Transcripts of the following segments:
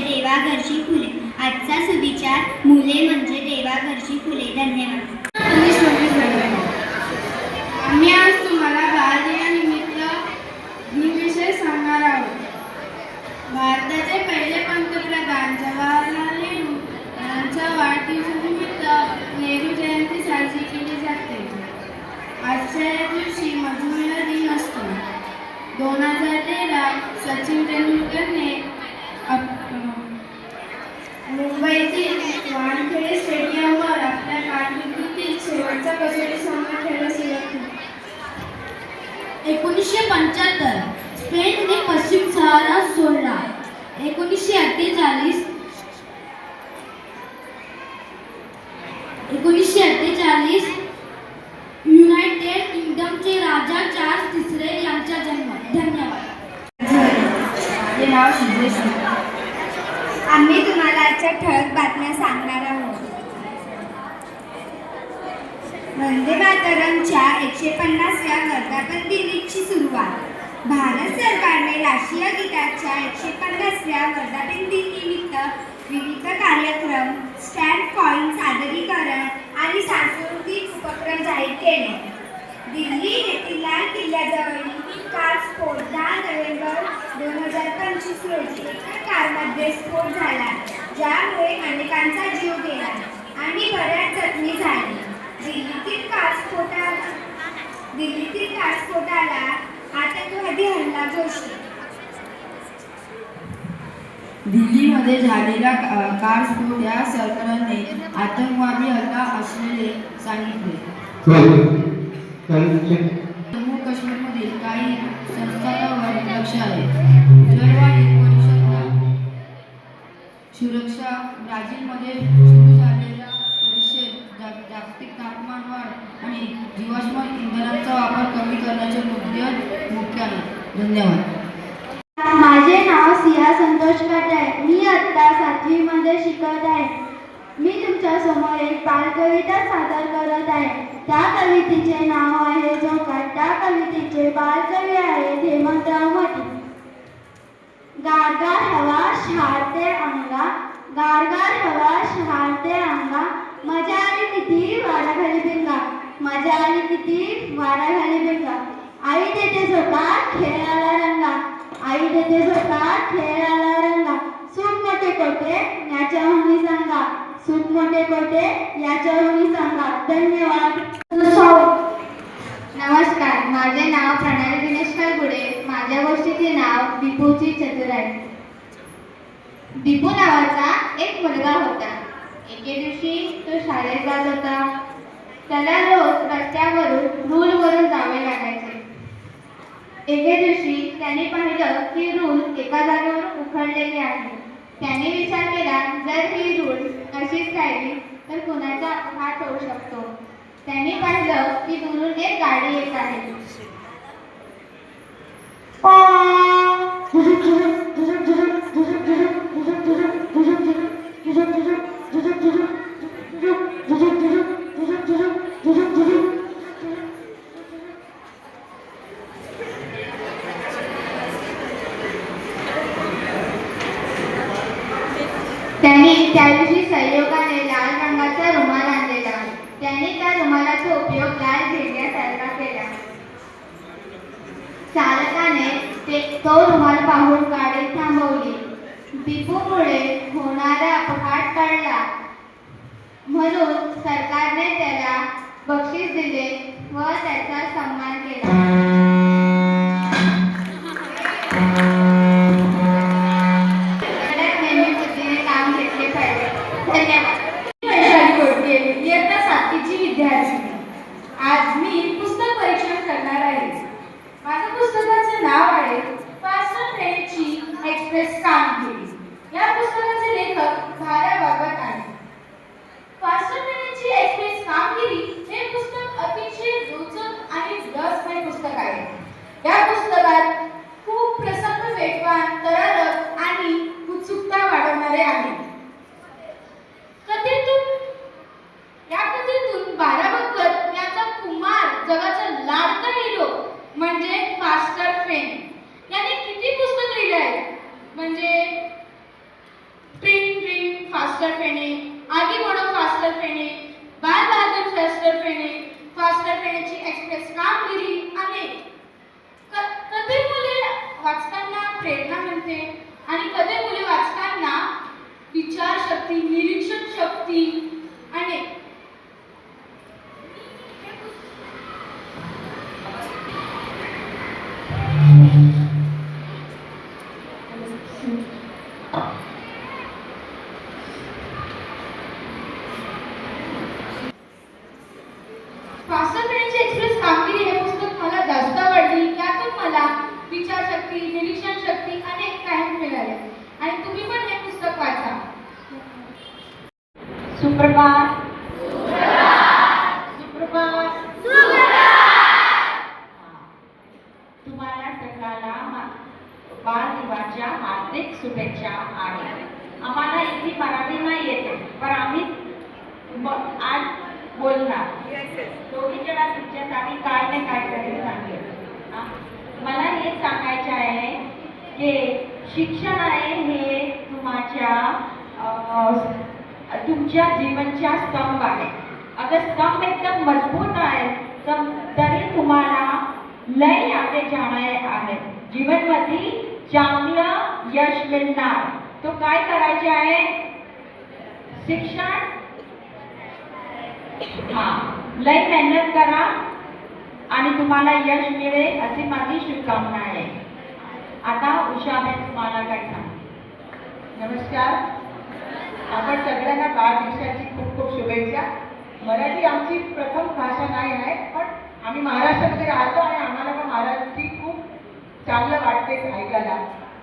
देवाघरची फुले. आजचा सुविचार मुले म्हणजे देवाघरची फुले. धन्यवाद. पंच्याहत्तर. स्पेनने पश्चिम सहारा सोडला. एकोणीसशे अठ्ठेचाळीस. एकोणीसशे अठ्ठेचाळीस. युनायटेड किंगडमचे राजा चार्ल्स तिसरे यांचा जन्म. धन्यवाद. आम्ही तुम्हाला आजच्या ठळक बातम्या सांगणार आहोत वंदे मातरमच्या एकशे पन्नासव्या वर्धापन दिनीची सुरुवात. भारत सरकारने राष्ट्रीय गीताच्या एकशे पन्नासव्या वर्धापन दिननिमित्त विविध कार्यक्रम स्टॅम्प कॉईन सादरीकरण आणि सांस्कृतिक उपक्रम जाहीर केले. दिल्ली येथील लाल किल्ल्याजवळील कार स्फोट दहा नोव्हेंबर दोन हजार पंचवीस रोजी एका कारमध्ये स्फोट झाला ज्यामुळे अनेकांचा जीव गेला आणि बऱ्याच जखमी झाली. दिल्लीतील कार स्फोटा दिल्लीतील आतंकवादी हल्ला घोषित दिल्लीमध्ये झालेला कार स्फोट या सरकारने आतंकवादी हल्ला असलेले सांगितले. जम्मू काश्मीरमधील काही संस्थांवर लक्ष आहे. जलवायू परिषदला सुरक्षा ब्राझीलमध्ये इंधनाचा वापर कमी करण्याचे मुद्दे मुख्य आहे. धन्यवाद. माझे नाव सिया संतोष भट आहे. मी आत्ता सातवीमध्ये शिकत आहे. मी तुमच्यासमोर एक बालकविता सादर करत आहे. त्या कवितेचे नाव आहे जोकाट त्या कवितेचे बालकवी आहेत हेमंतराव मटी गारगार हवा शहारते अंगा. गारगार हवा शहारते अंगा. मजा माझ्या आई किती? वारा झाले बघा आई देते स्वतः खेळाला रंगा. आई देते स्वतः खेळाला रंगा. सुख मोठे कोटे याच्या होणी सांगा. सुख मोठे कोटे याच्या होणी सांगा. धन्यवाद. नमस्कार. माझे नाव प्रणाली दिनेश कलगुडे माझ्या गोष्टीचे नाव दीपूची चतुर आहे दीपू नावाचा एक मुलगा होता. एके दिवशी तो शाळेत जात होता. त्याला रोज रस्त्यावरून रूलवरून जावे लागायचे. एके दिवशी त्याने पाहिलं की रूल एका जागेवर उखडलेली आहे. त्याने विचार केला जर ही रूल अशीच राहिली तर कुणाचा हात होऊ शकतो? त्याने पाहिलं की दुरून एक गाडी येत आहे. त्यांनी त्या दिवशी संयोगाने लाल रंगाचा रुमाल आणलेला. त्यांनी त्या रुमालाचा उपयोग लाल घेण्यासारखा केला. चालकाने ते तो रुमाल पाहून गाडी थांबवली. दीपूमुळे होणारा अपघात टळला. म्हणून सरकारने त्याला बक्षीस दिले व त्याचा सन्मान केला. सुप्रभात. सुप्रभात. तुम्हाला सगळ्याला बालदिवाच्या हार्दिक शुभेच्छा आहे आम्हाला इथे मराठी नाही येते पण आम्ही आज बोलणार. दोघी जणा तुमच्यासाठी काय नाही काय तरी सांगेल? मला हे सांगायचं आहे की शिक्षण आहे हे तुमच्या तुमच्या जीवनच्या स्तंभ आहे. अगर स्तंभ एकदम मजबूत आहे तर तरी तुम्हाला लय आगे जाणार आहे. जीवनमध्ये चांगलं यश मिळणार. तो काय करायचे आहे? शिक्षण? हा. लय मेहनत करा आणि तुम्हाला यश मिळेल अशी माझी शुभकामना आहे. आता उषाने तुम्हाला काय सांग नमस्कार. आपण बाळदिवसाची खूप खूप शुभेच्छा. मराठी आमची प्रथम भाषा नाही आहे पण आम्ही महाराष्ट्रामध्ये राहतो आणि आम्हाला पण मराठी खूप चांगलं वाटते ऐकायला.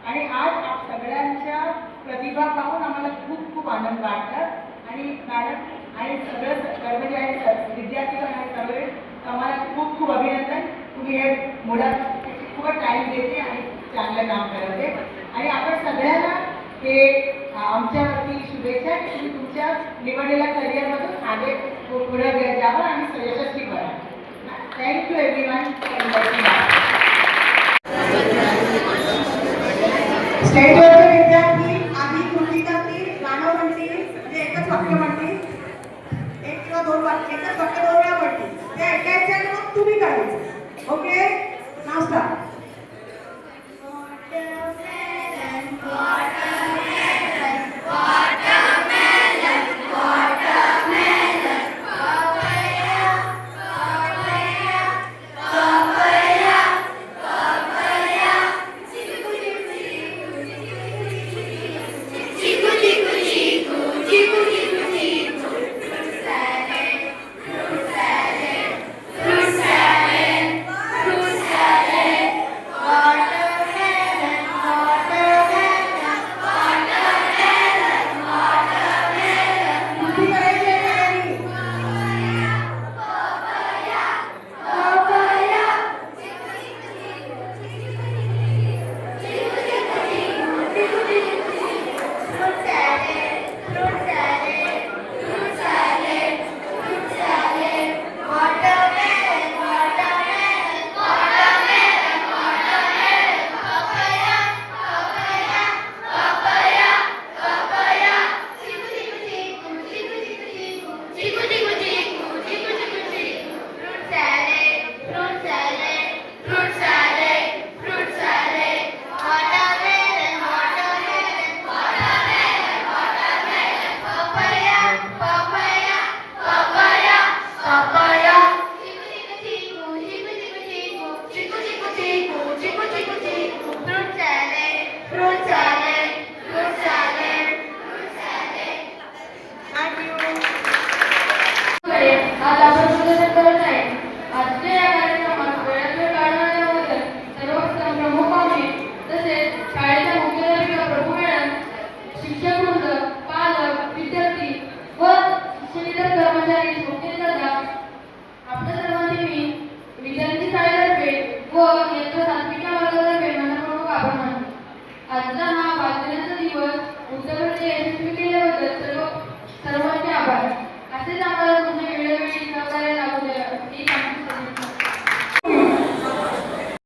आणि आज आप सगळ्यांच्या प्रतिभा पाहून आम्हाला खूप खूप आनंद वाटतं आणि मॅडम आणि सगळं कर्मचारी विद्यार्थी पण आणि सगळे आम्हाला खूप खूप अभिनंदन. तुम्ही हे मुलाखत खूप टाईम देते आणि चांगलं काम करते. आणि आपण सगळ्यांना हे आमच्यावरती शुभेच्छा की तुम्ही तुमच्या निवडलेल्या करिअरमधून आगे पुढे जावं आणि यशस्वी करा थँक्यू एव्हरी वन स्टेजवरचे विद्यार्थी आधी